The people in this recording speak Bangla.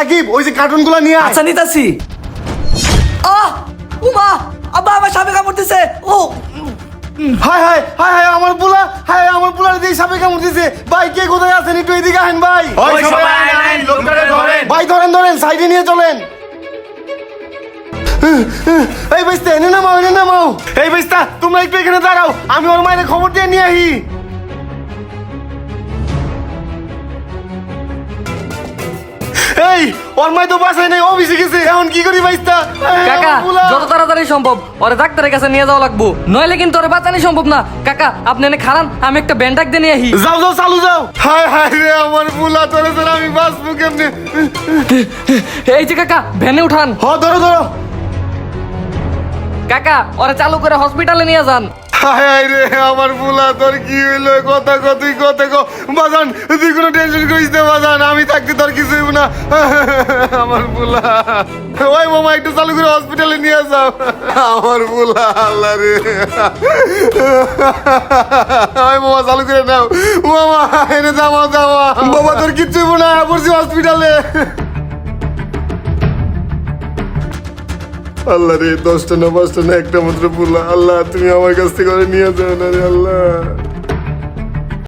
রাকিব ওই যে কার্টুনগুলো নিয়ে আয়। আচ্ছা নিতাছি আহ উমা আব্বা আমার সাপে কামড়তেছে ও হায় হায় হায় হায় আমার পোলা হায় আমার পোলার দিয়ে সাপে কামড় দিছে। ভাই কে কোথায় আছেন একটু এদিকে আহেন ভাই? ওই সবাই আইন, আইন, লোকটাকে ধরেন। ভাই ধরেন ধরেন সাইডে নিয়ে চলেন। এই বাইস্তা এনে নামাও এনে নামাও। এই বাইস্তা তোমরা একটু এখানে দাঁড়াও আমি ওর মায়ের খবর দিয়ে নিয়ে আহি। এই ওর মাই তো বাসায় নেই অফিসে গেছে এখন কি করি বাইস্তা কাকা যত তাড়াতাড়ি সম্ভব ওরে ডাক্তারের কাছে নিয়ে যাওয়া লাগবো। নইলে কিন্তু ওরে বাঁচানি সম্ভব না। কাকা আপনি এনে খারান আমি একটা ব্যান্ডাক দিয়ে নিয়ে আহি। যাও যাও চালু যাও। হায় হায় রে আমার তোরে তোরে আমি বাঁচবো কেমনে? এই যে কাকা ভ্যানে উঠান। হ ধরো ধরো। কাকা ওরে চালু করে হসপিটালে নিয়ে যান। হায় রে আমার তোর কি হইল? কথা কথা কো বাজান তুই কোনো টেনশন করিস না বাজান। আমি থাকতে তোর আমার পোলা ওই মামা একটু চালু করে হসপিটালে নিয়ে যাও। আমার পোলা আল্লাহ রে। ওই মামা চালু করে নাও। মামা এনে বাবা তোর কিচ্ছু না পড়ছি হসপিটালে আল্লাহ রে দশটা না পাঁচটা না একটা মাত্র পোলা আল্লাহ তুমি আমার কাছ থেকে নিয়ে যাও না রে আল্লাহ।